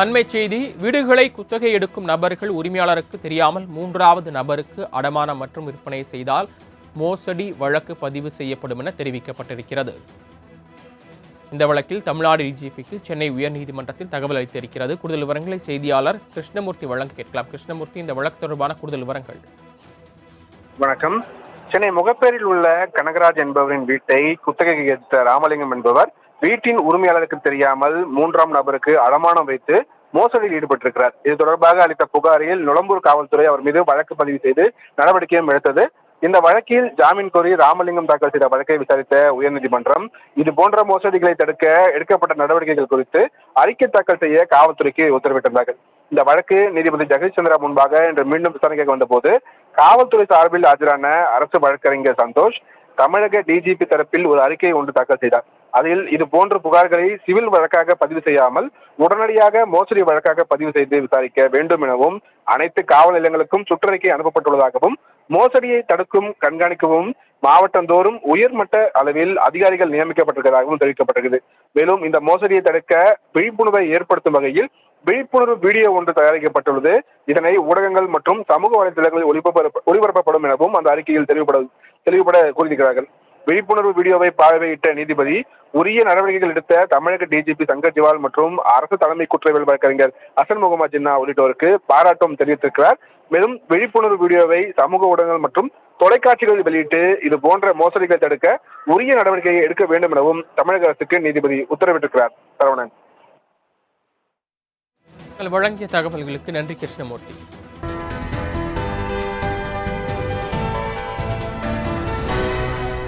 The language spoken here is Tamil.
அண்மை செய்தி வீடுகளை குத்தகை எடுக்கும் நபர்கள் உரிமையாளருக்கு தெரியாமல் மூன்றாவது நபருக்கு அடமானம் மற்றும் விற்பனை செய்தால் மோசடி வழக்கு பதிவு செய்யப்படும் என தெரிவிக்கப்பட்டிருக்கிறது. இந்த வழக்கில் தமிழ்நாடு டிஜிபிக்கு சென்னை உயர்நீதிமன்றத்தில் தகவல் அளித்திருக்கிறது. கூடுதல் விவரங்களை செய்தியாளர் கிருஷ்ணமூர்த்தி வழங்க கேட்கலாம். கிருஷ்ணமூர்த்தி இந்த வழக்கு தொடர்பான கூடுதல் விவரங்கள். வணக்கம். சென்னை முகப்பேரில் உள்ள கனகராஜ் என்பவரின் வீட்டை குத்தகைக்கு எடுத்த ராமலிங்கம் என்பவர் வீட்டின் உரிமையாளருக்கு தெரியாமல் மூன்றாம் நபருக்கு அடமானம் வைத்து மோசடியில் ஈடுபட்டிருக்கிறார். இது தொடர்பாக அளித்த புகாரில் நுளம்பூர் காவல்துறை அவர் மீது வழக்கு பதிவு செய்து நடவடிக்கையும் எடுத்தது. இந்த வழக்கில் ஜாமீன் கோரி ராமலிங்கம் தாக்கல் செய்த வழக்கை விசாரித்த உயர்நீதிமன்றம் இது போன்ற மோசடிகளை தடுக்க எடுக்கப்பட்ட நடவடிக்கைகள் குறித்து அறிக்கை தாக்கல் செய்ய காவல்துறைக்கு உத்தரவிட்டிருந்தார்கள். இந்த வழக்கு நீதிபதி ஜெகதீஷ் சந்திரா முன்பாக இன்று மீண்டும் விசாரணைக்கு வந்தபோது காவல்துறை சார்பில் ஆஜரான அரசு வழக்கறிஞர் சந்தோஷ் தமிழக டிஜிபி தரப்பில் ஒரு அறிக்கை ஒன்று தாக்கல் செய்தார். அதில் இது போன்ற புகார்களை சிவில் வழக்காக பதிவு செய்யாமல் உடனடியாக மோசடி வழக்காக பதிவு செய்து விசாரிக்க வேண்டும் எனவும் அனைத்து காவல் நிலையங்களுக்கும் சுற்றறிக்கை அனுப்பப்பட்டுள்ளதாகவும் மோசடியை தடுக்கும் கண்காணிக்கவும் மாவட்டந்தோறும் உயர்மட்ட அளவில் அதிகாரிகள் நியமிக்கப்பட்டிருப்பதாகவும் தெரிவிக்கப்பட்டிருக்கிறது மேலும் இந்த மோசடியை தடுக்க விழிப்புணர்வை ஏற்படுத்தும் வகையில் விழிப்புணர்வு வீடியோ ஒன்று தயாரிக்கப்பட்டுள்ளது. இதனை ஊடகங்கள் மற்றும் சமூக வலைதளங்களில் ஒளிபரப்ப ஒளிபரப்பப்படும் எனவும் அந்த அறிக்கையில் தெளிவுபட தெளிவுபட கூறியிருக்கிறார்கள். விழிப்புணர்வு வீடியோவை பார்வையிட்ட நீதிபதி உரிய நடவடிக்கைகள் எடுத்த தமிழக டிஜிபி சங்கர் ஜிவால் மற்றும் அரசு தலைமை குற்றவியல் வழக்கறிஞர் அசன் முகமது ஜின்னா உள்ளிட்டோருக்கு பாராட்டும் தெரிவித்திருக்கிறார். மேலும் விழிப்புணர்வு வீடியோவை சமூக ஊடகங்கள் மற்றும் தொலைக்காட்சிகளில் வெளியிட்டு இது போன்ற மோசடிகளை தடுக்க உரிய நடவடிக்கையை எடுக்க வேண்டும் எனவும் தமிழக அரசுக்கு நீதிபதி உத்தரவிட்டிருக்கிறார். சரவணன். வழங்கிய தகவல்களுக்கு நன்றி கிருஷ்ணமூர்த்தி.